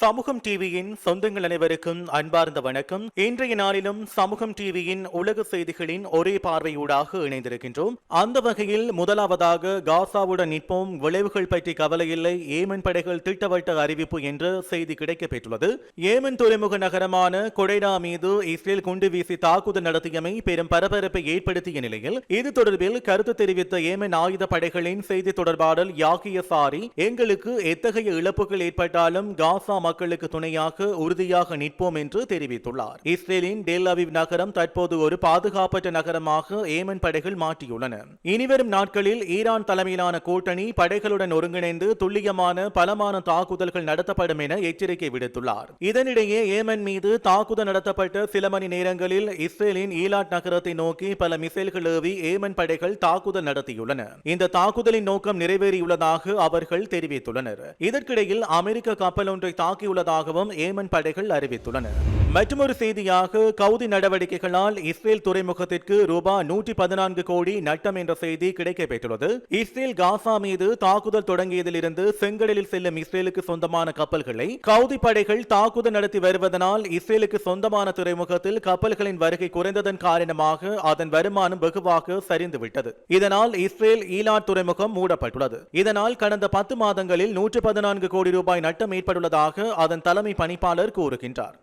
சமூகம் டிவியின் சொந்தங்கள் அனைவருக்கும் அன்பார்ந்த வணக்கம். இன்றைய நாளிலும் சமூகம் டிவியின் உலக செய்திகளின் ஒரே பார்வையூடாக இணைந்திருக்கின்றோம். அந்த வகையில் முதலாவதாக காசாவுடன் நிற்போம். விளைவுகள் பற்றி கவலையில்லை ஏமன் படைகள் திட்டவட்ட அறிவிப்பு என்ற செய்தி கிடைக்கப்பெற்றுள்ளது. ஏமன் துறைமுக நகரமான கொடைடா மீது இஸ்ரேல் குண்டு வீசி தாக்குதல் நடத்தியமை பெரும் பரபரப்பை ஏற்படுத்திய நிலையில் இது தொடர்பில் கருத்து தெரிவித்த ஏமன் ஆயுத படைகளின் செய்தி தொடர்பாளர் யாகிய சாரி எங்களுக்கு எத்தகைய இழப்புகள் ஏற்பட்டாலும் காசா மக்களுக்கு துணையாக உறுதியாக நிற்போம் என்று தெரிவித்துள்ளார். இஸ்ரேலின் டெல் அவிவ் நகரம் தற்போது ஒரு பாதுகாப்பற்ற நகரமாக ஏமன் படைகள் மாற்றியுள்ளன. இனிவரும் நாட்களில் ஈரான் தலைமையிலான கூட்டணி படைகளுடன் ஒருங்கிணைந்து துல்லியமான பலமான தாக்குதல்கள் நடத்தப்படும் என எச்சரிக்கை விடுத்துள்ளார். இதனிடையே ஏமன் மீது தாக்குதல் நடத்தப்பட்ட சில மணி நேரங்களில் இஸ்ரேலின் ஈலாட் நகரத்தை நோக்கி பல மிசைல்கள் ஏவி ஏமன் படைகள் தாக்குதல் நடத்தியுள்ளன. இந்த தாக்குதலின் நோக்கம் நிறைவேறியுள்ளதாக அவர்கள் தெரிவித்துள்ளனர். இதற்கிடையில் அமெரிக்க கப்பல் ஒன்றை தாக்கியுள்ளதாகவும் ஏமன் படைகள் அறிவித்துள்ளன. மற்றொரு செய்தியாக கவுதி நடவடிக்கைகளால் இஸ்ரேல் துறைமுகத்திற்கு ரூபாய் நூற்றி பதினான்கு கோடி நட்டம் என்ற செய்தி கிடைக்கப்பெற்றுள்ளது. இஸ்ரேல் காசா மீது தாக்குதல் தொடங்கியதிலிருந்து செங்கடலில் செல்லும் இஸ்ரேலுக்கு சொந்தமான கப்பல்களை கவுதி படைகள் தாக்குதல் நடத்தி வருவதனால் இஸ்ரேலுக்கு சொந்தமான துறைமுகத்தில் கப்பல்களின் வருகை குறைந்ததன் காரணமாக அதன் வருமானம் வெகுவாக சரிந்துவிட்டது. இதனால் இஸ்ரேல் ஈலாட் துறைமுகம் மூடப்பட்டுள்ளது. இதனால் கடந்த பத்து மாதங்களில் நூற்று பதினான்கு கோடி ரூபாய் நட்டம் ஏற்பட்டுள்ளதாக அதன் தலைமை பணிப்பாளர் கூறுகின்றார்.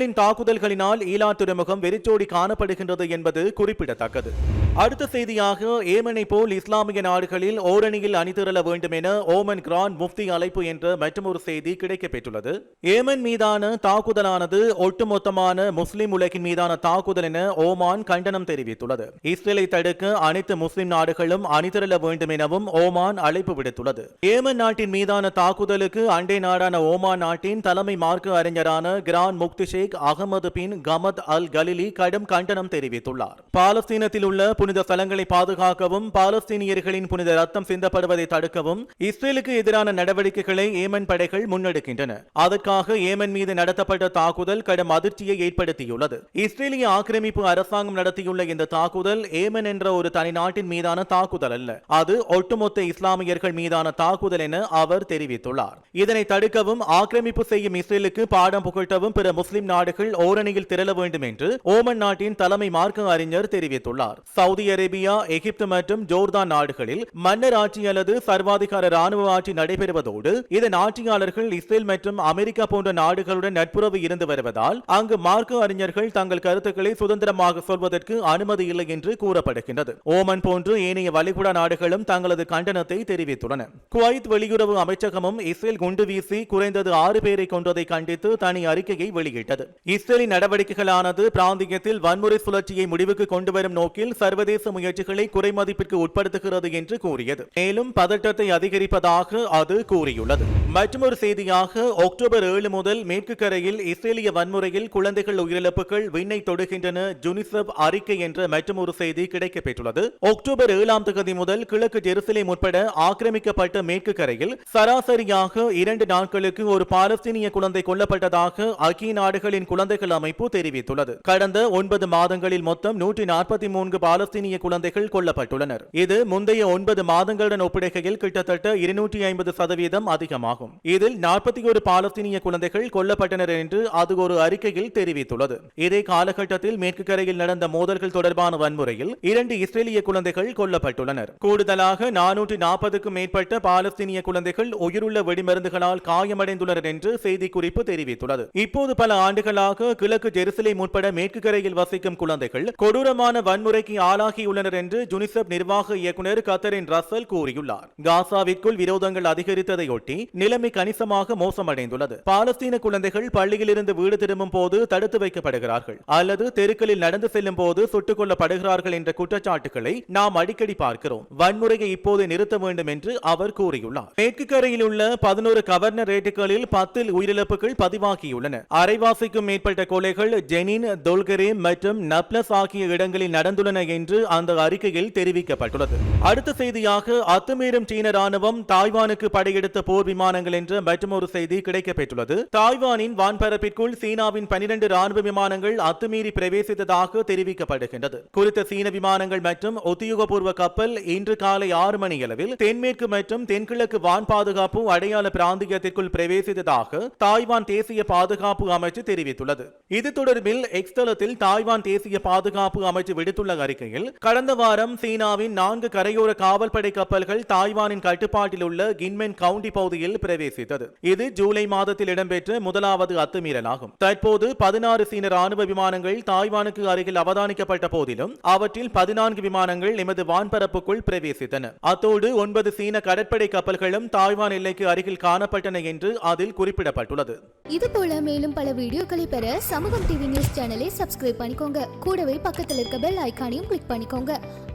கவுதிகளின் தாக்குதல்களினால் ஈலா துறைமுகம் வெறிச்சோடி காணப்படுகின்றது என்பது குறிப்பிடத்தக்கது. அடுத்த செய்தியாக ஏமனை போல் இஸ்லாமிய நாடுகளில் ஓரணியில் அணிதிரள வேண்டும் என ஓமன் கிரான் முஃப்தி அழைப்பு என்ற மற்றொரு செய்தி கிடைக்கப்பெற்றுள்ளது. ஏமன் மீதான தாக்குதலானது ஒட்டுமொத்தமான முஸ்லிம் உலகின் மீதான தாக்குதல் என ஓமான் கண்டனம் தெரிவித்துள்ளது. இஸ்ரேலை தடுக்க அனைத்து முஸ்லிம் நாடுகளும் அணிதிரள வேண்டும் எனவும் ஓமான் அழைப்பு விடுத்துள்ளது. ஏமன் நாட்டின் மீதான தாக்குதலுக்கு அண்டை நாடான ஓமான் நாட்டின் தலைமை மார்க்க அறிஞரான கிரான் முக்தி Sheikh Sheikh Ahmed bin Hamad al Khalili கடும் கண்டனம் தெரிவித்துள்ளார். பாலஸ்தீனத்தில் உள்ள புனித ஸ்தலங்களை பாதுகாக்கவும் பாலஸ்தீனியர்களின் புனித ரத்தம் சிந்தப்படுவதை தடுக்கவும் இஸ்ரேலுக்கு எதிரான நடவடிக்கைகளை ஏமன் படைகள் முன்னெடுக்கின்றன. அதற்காக ஏமன் மீது நடத்தப்பட்ட தாக்குதல் கடும் அதிர்ச்சியை ஏற்படுத்தியுள்ளது. இஸ்ரேலிய ஆக்கிரமிப்பு அரசாங்கம் நடத்தியுள்ள இந்த தாக்குதல் ஏமன் என்ற ஒரு தனிநாட்டின் மீதான தாக்குதல் அல்ல. அது ஒட்டுமொத்த இஸ்லாமியர்கள் மீதான தாக்குதல் என அவர் தெரிவித்துள்ளார். இதனை தடுக்கவும் ஆக்கிரமிப்பு செய்யும் இஸ்ரேலுக்கு பாடம் புகழ்த்தவும் பிற முஸ்லிம் நாடு நாடுகள் ஓரணியில் திரள வேண்டும் என்று ஓமன் நாட்டின் தலைமை மார்க்க அறிஞர் தெரிவித்துள்ளார். சவுதி அரேபியா எகிப்து மற்றும் ஜோர்தான் நாடுகளில் மன்னர் ஆட்சி அல்லது சர்வாதிகார ராணுவ ஆட்சி நடைபெறுவதோடு இதன் ஆட்சியாளர்கள் இஸ்ரேல் மற்றும் அமெரிக்கா போன்ற நாடுகளுடன் நட்புறவு இருந்து வருவதால் அங்கு மார்க்க அறிஞர்கள் தங்கள் கருத்துக்களை சுதந்திரமாக சொல்வதற்கு அனுமதி இல்லை என்று கூறப்படுகின்றது. ஓமன் போன்று ஏனைய வளைகுடா நாடுகளும் தங்களது கண்டனத்தை தெரிவித்துள்ளன. குவைத் வெளியுறவு அமைச்சகமும் இஸ்ரேல் குண்டு வீசி குறைந்தது ஆறு பேரை கொன்றதை கண்டித்து தனி அறிக்கையை வெளியிட்டது. இஸ்ரேலின் நடவடிக்கைகளானது பிராந்தியத்தில் வன்முறை சுழற்சியை முடிவுக்கு கொண்டு வரும் நோக்கில் சர்வதேச முயற்சிகளை குறைமதிப்பிற்கு உட்படுத்துகிறது என்று கூறியது. மேலும் பதட்டத்தை அதிகரிப்பதாக அது கூறியுள்ளது. மற்றொரு செய்தியாக அக்டோபர் ஏழு முதல் மேற்கு கரையில் இஸ்ரேலிய வன்முறையில் குழந்தைகள் உயிரிழப்புகள் விண்ணை தொடுகின்றன ஜுனிசெப் அறிக்கை என்ற மற்றொரு செய்தி கிடைக்கப்பெற்றுள்ளது அக்டோபர் ஏழாம் தேதி முதல் கிழக்கு ஜெருசலேம் உட்பட ஆக்கிரமிக்கப்பட்ட மேற்கு கரையில் சராசரியாக இரண்டு நாட்களுக்கு ஒரு பாலஸ்தீனிய குழந்தை கொல்லப்பட்டதாக ஐக்கிய நாடுகளின் குழந்தைகள் அமைப்பு தெரிவித்துள்ளது. கடந்த ஒன்பது மாதங்களில் மொத்தம் நூற்றி நாற்பத்தி மூன்று பாலஸ்தீனிய குழந்தைகள் கொல்லப்பட்டுள்ளனர். இது முந்தைய ஒன்பது மாதங்களுடன் ஒப்பிடுகையில் கிட்டத்தட்ட இருநூற்றி ஐம்பது சதவீதம் அதிகமாகும். ஆகும் இதில் நாற்பத்தி ஒரு பாலஸ்தீனிய குழந்தைகள் கொல்லப்பட்டனர் என்று அது ஒரு அறிக்கையில் தெரிவித்துள்ளது. இதே காலகட்டத்தில் மேற்கு கரையில் நடந்த மோதல்கள் தொடர்பான வன்முறையில் இரண்டு இஸ்ரேலிய குழந்தைகள் கொல்லப்பட்டுள்ளனர். கூடுதலாக நானூற்றி நாற்பதுக்கும் மேற்பட்ட பாலஸ்தீனிய குழந்தைகள் உயிருள்ள வெடிமருந்துகளால் காயமடைந்துள்ளனர் என்று செய்திக்குறிப்பு தெரிவித்துள்ளது. இப்போது பல ஆண்டுகளாக கிழக்கு ஜெருசலேம் உட்பட மேற்கு கரையில் வசிக்கும் குழந்தைகள் கொடூரமான வன்முறைக்கு ஆளாகியுள்ளனர் என்று ஜுனிசெப் நிர்வாக இயக்குநர் கத்தரின் ரசல் கூறியுள்ளார். காசாவிற்குள் விரோதங்கள் அதிகரித்ததையொட்டி நிலைமை கணிசமாக மோசமடைந்துள்ளது. பாலஸ்தீன குழந்தைகள் பள்ளியிலிருந்து வீடு திரும்பும் போது தடுத்து வைக்கப்படுகிறார்கள். அல்லது தெருக்களில் நடந்து செல்லும் போது சுட்டுக் கொல்லப்படுகிறார்கள் என்ற குற்றச்சாட்டுகளை நாம் அடிக்கடி பார்க்கிறோம். வன்முறையை இப்போது நிறுத்த வேண்டும் என்று அவர் கூறியுள்ளார். மேற்கு கரையில் உள்ள பதினோரு கவர்னர் ரேட்டுகளில் பத்தில் உயிரிழப்புகள் பதிவாகியுள்ளன. அரைவாசிக்கும் மேற்பட்ட கொலைகள் ஜெனின் தொல்கரே மற்றும் நப்லஸ் ஆகிய இடங்களில் நடந்துள்ளன என்று அந்த அறிக்கையில் தெரிவிக்கப்பட்டுள்ளது. அடுத்த செய்தியாக அத்துமீறும் சீன ராணுவம் தாய்வானுக்கு படையெடுத்த போர் விமான விமானங்கள் என்ற மற்றொரு செய்தி கிடைக்கப்பெற்றுள்ளது. தாய்வானின் வான்பரப்பிற்குள் சீனாவின் பனிரெண்டு ராணுவ விமானங்கள் அத்துமீறி பிரவேசித்ததாக தெரிவிக்கப்படுகின்றது. குறித்த சீன விமானங்கள் மற்றும் உத்தியோகபூர்வ கப்பல் இன்று காலை ஆறு மணி அளவில் தென்மேற்கு மற்றும் தென்கிழக்கு வான் பாதுகாப்பு அடையாள பிராந்தியத்திற்குள் பிரவேசித்ததாக தாய்வான் தேசிய பாதுகாப்பு அமைச்சு தெரிவித்துள்ளது. இது தொடர்பில் எக்ஸ்தலத்தில் தாய்வான் தேசிய பாதுகாப்பு அமைச்சு விடுத்துள்ள அறிக்கையில் கடந்த வாரம் சீனாவின் நான்கு கரையோர காவல்படை கப்பல்கள் தாய்வானின் கட்டுப்பாட்டில் உள்ள கின்மென் கவுண்டி பகுதியில் பிரவேசித்தது. இது ஜூலை மாதத்தில் இடம்பெற்ற முதலாவது அத்துமீறலாகும். தற்போது பதினாறு சீன ராணுவ விமானங்கள் தாய்வானுக்கு அருகில் அவதானிக்கப்பட்ட போதிலும் அவற்றில் பதினான்கு விமானங்கள் எமது வான்பரப்புக்குள் பிரவேசித்தன. அத்தோடு ஒன்பது சீன கடற்படை கப்பல்களும் தாய்வான் எல்லைக்கு அருகில் காணப்பட்டன என்று அதில் குறிப்பிடப்பட்டுள்ளது. இது போல மேலும் பல வீடியோக்களை பெற சமூகம் டிவி நியூஸ் சேனலை சப்ஸ்கிரைப் பண்ணிக்கோங்க. கூடவே பக்கத்தில் இருக்க பெல் ஐக்கானையும் கிளிக் பண்ணிக்கோங்க.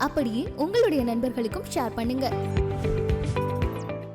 அப்படியே உங்களுடைய நண்பர்களுக்கும் ஷேர் பண்ணுங்க.